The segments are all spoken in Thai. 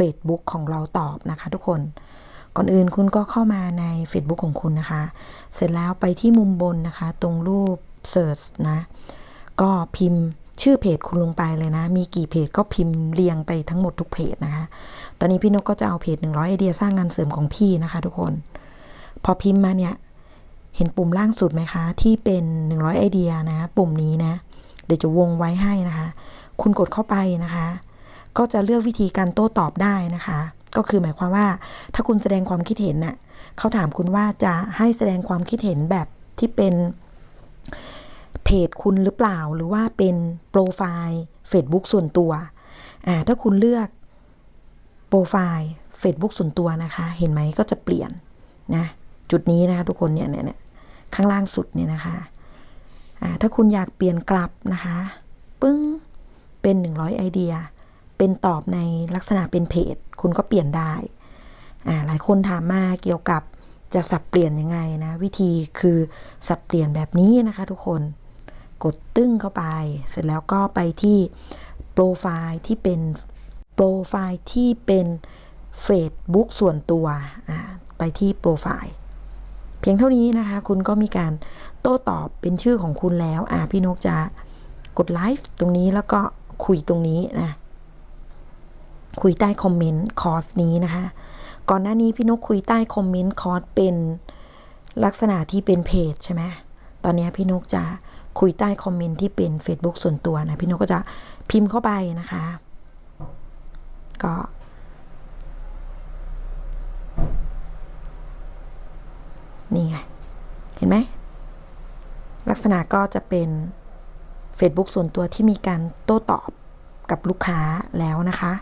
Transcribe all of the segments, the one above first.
Facebook ของเราตอบนะคะ ทุกคน ก่อนอื่นคุณก็เข้ามาใน Facebook ของคุณนะคะ เสร็จแล้วไปที่มุมบนนะคะ ตรงรูป Search นะ ก็พิมพ์ชื่อเพจคุณลงไปเลยนะ มีกี่เพจก็พิมพ์เรียงไปทั้งหมดทุกเพจนะคะ ตอนนี้พี่นกก็จะเอาเพจ 100 ไอเดียสร้างงานเสริมของพี่นะคะ ทุกคน พอพิมพ์มาเนี่ยเห็นปุ่มล่างสุดไหมคะ ที่เป็น 100 ไอเดียนะปุ่มนี้นะ เดี๋ยวจะวงไว้ให้นะคะ คุณกดเข้าไปนะคะ ก็จะเลือกวิธีการโต้ตอบได้นะคะ ก็คือหมายความว่า ถ้าคุณแสดงความคิดเห็นน่ะเขาถามคุณว่าจะให้แสดงความคิดเห็นแบบที่เป็นเพจคุณหรือเปล่า หรือว่าเป็นโปรไฟล์ Facebook ส่วนตัวอ่าถ้าคุณเลือกโปรไฟล์ Facebook ส่วนตัวนะคะ เห็นไหมก็จะเปลี่ยนนะจุดนี้นะคะทุกคนเนี่ยเนี่ยข้างล่างสุดเนี่ยนะคะอ่าถ้าคุณอยากเปลี่ยนกลับนะคะ ปึ้งเป็น 100 ไอเดีย เป็นตอบในลักษณะเป็นเพจ คุณก็เปลี่ยนได้อ่าหลายคนถามมาเกี่ยวกับจะสับเปลี่ยนยังไงนะ วิธีคือสับเปลี่ยนแบบนี้นะคะทุกคนกดตึ้งเข้าไป เสร็จแล้วก็ไปที่โปรไฟล์ที่เป็นโปรไฟล์ที่เป็น Facebook ส่วนตัวอ่าไปที่โปรไฟล์เพียงเท่านี้นะคะ คุณก็มีการโต้ตอบเป็นชื่อของคุณแล้ว อ่าพี่นกจะกดไลฟ์ตรงนี้แล้วก็คุยตรงนี้นะ คุยใต้คอมเมนต์คอร์สนี้นะคะ ก่อนหน้านี้พี่นกคุยใต้คอมเมนต์คอร์สเป็นลักษณะที่เป็นเพจใช่ไหมตอนนี้พี่นกจะคุยใต้คอมเมนต์ที่เป็น Facebook ส่วนตัวนะ พี่นกก็จะพิมพ์เข้าไปนะคะ ก็นี่ไง เห็นไหม ลักษณะก็จะเป็น Facebook ส่วนตัวที่มีการโต้ตอบกับลูกค้าแล้วนะคะ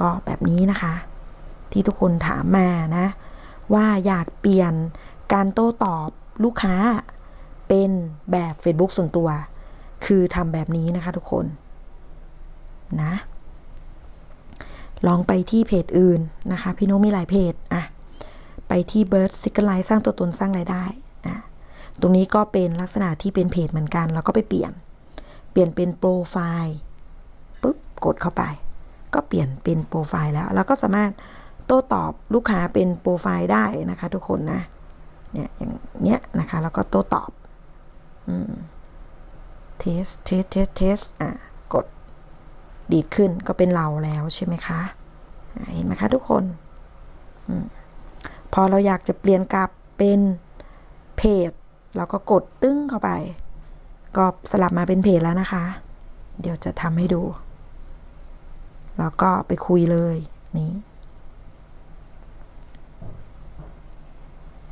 ก็แบบนี้นะคะ ที่ทุกคนถามมานะ ว่าอยากเปลี่ยนการโต้ตอบลูกค้าเป็นแบบ Facebook ส่วนตัว คือทำแบบนี้นะคะทุกคนนะ ลองไปที่เพจอื่นนะคะ พี่โนมีหลายเพจอะไปที่ Bird s i g n a l สร้างตัวตนสร้างรายได้อะตรงนี้ก็เป็นลักษณะที่เป็นเพจเหมือนกัน แล้วก็ไปเปลี่ยน เปลี่ยนเป็นโปรไฟล์ปุ๊บกดเข้าไป ก็เปลี่ยนเป็นโปรไฟล์แล้ว แล้วก็สามารถโต้ตอบลูกค้าเป็นโปรไฟล์ได้นะคะทุกคนนะ เนี่ยอย่างเนี้ยนะคะ แล้วก็โต้ตอบเทสเทสเทสเทสอะกดดีดขึ้นก็เป็นเราแล้วใช่ไหมคะอะเห็นไหมคะทุกคนอพอเราอยากจะเปลี่ยนกลับเป็นเพจเราก็กดตึ้งเข้าไป ก็สลับมาเป็นเพจแล้วนะคะ เดี๋ยวจะทำให้ดู แล้วก็ไปคุยเลยนี้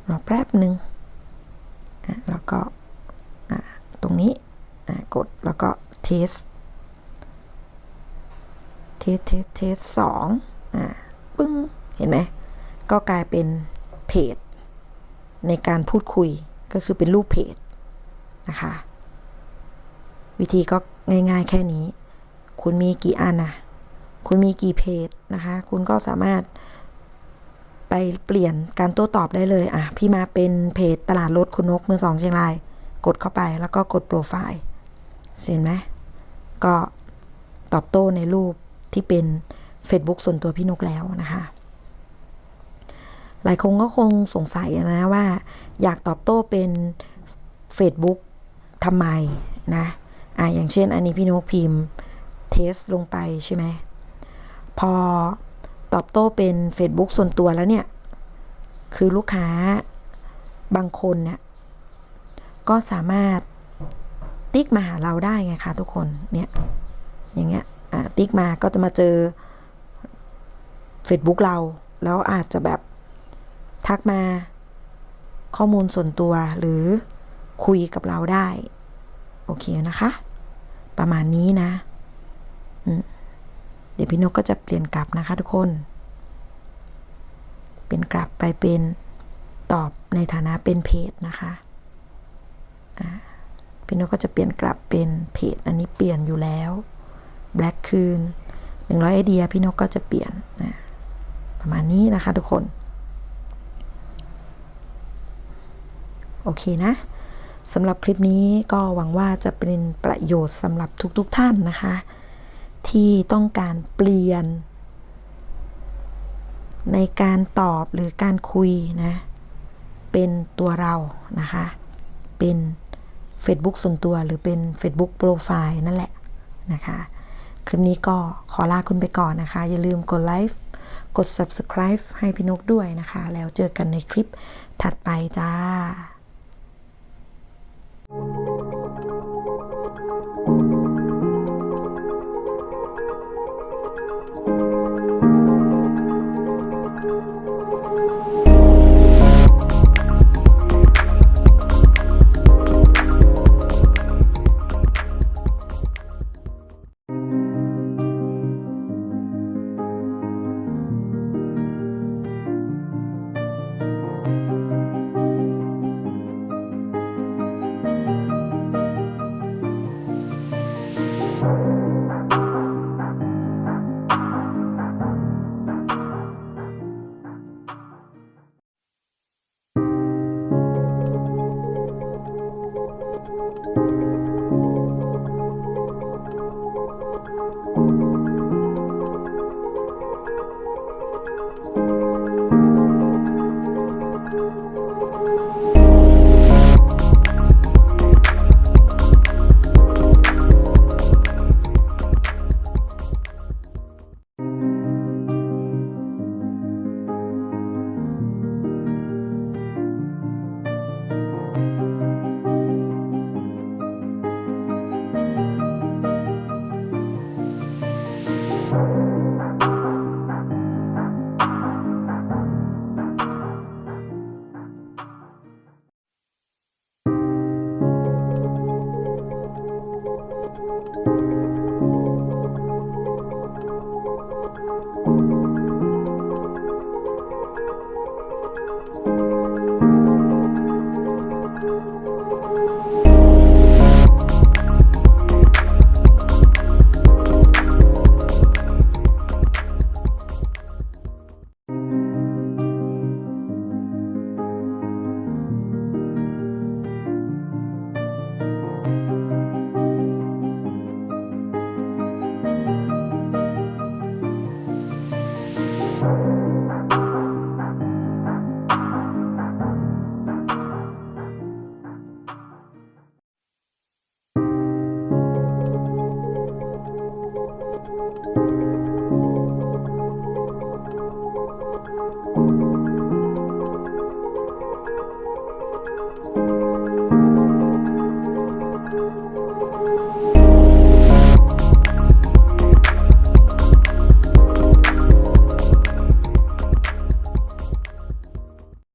รอแป๊บหนึ่งอะแล้วก็อะตรงนี้อะกดแล้วก็เทสเทสเทสเทสสองอะปึ้ง เห็นไหม ก็กลายเป็นเพจ ในการพูดคุยก็คือเป็นรูปเพจนะคะ วิธีก็ง่ายๆแค่นี้ คุณมีกี่อันนะ คุณมีกี่เพจนะคะ คุณก็สามารถไปเปลี่ยนการโต้ตอบได้เลย อะ พี่มาเป็นเพจตลาดรถคุณนกมือสองเชียงราย กดเข้าไปแล้วก็กดโปรไฟล์เห็นไหมก็ตอบโต้ในรูปที่เป็น Facebook ส่วนตัวพี่นกแล้วนะคะ หลายคนก็คงสงสัยนะว่า อยากตอบโต้เป็น Facebook ทำไมนะ อะอย่างเช่นอันนี้พี่นกพิมพ์เทสลงไปใช่ไหม พอตอบโต้เป็น Facebook ส่วนตัวแล้วเนี่ย คือลูกค้าบางคนเนี่ยก็สามารถติ๊กมาหาเราได้ไงคะทุกคนเนี่ยอย่างเงี้ยติ๊กมาก็จะมาเจอ Facebook เรา แล้วอาจจะแบบทักมาข้อมูลส่วนตัวหรือคุยกับเราได้ โอเคนะคะ ประมาณนี้นะ อืม เดี๋ยวพี่นกก็จะเปลี่ยนกลับนะคะทุกคน เป็นกลับไปเป็นตอบในฐานะเป็นเพจนะคะพี่นกก็จะเปลี่ยนกลับเป็นเพจอันนี้เปลี่ยนอยู่แล้ว Black คืน100ไอเดียพี่นกก็จะเปลี่ยนนะประมาณนี้นะคะทุกคน โอเคนะสำหรับคลิปนี้ก็หวังว่าจะเป็นประโยชน์สำหรับทุกๆทท่านนะคะ ที่ต้องการเปลี่ยน ในการตอบหรือการคุยนะ เป็นตัวเรานะคะ เป็น Facebook ส่วนตัวหรือเป็น Facebook โปรไฟล์นั่นแหละนะคะ คลิปนี้ก็ขอลาคุณไปก่อนนะคะ อย่าลืมกดไลค์กด subscribe ให้พี่นกด้วยนะคะ แล้วเจอกันในคลิปถัดไปจ้า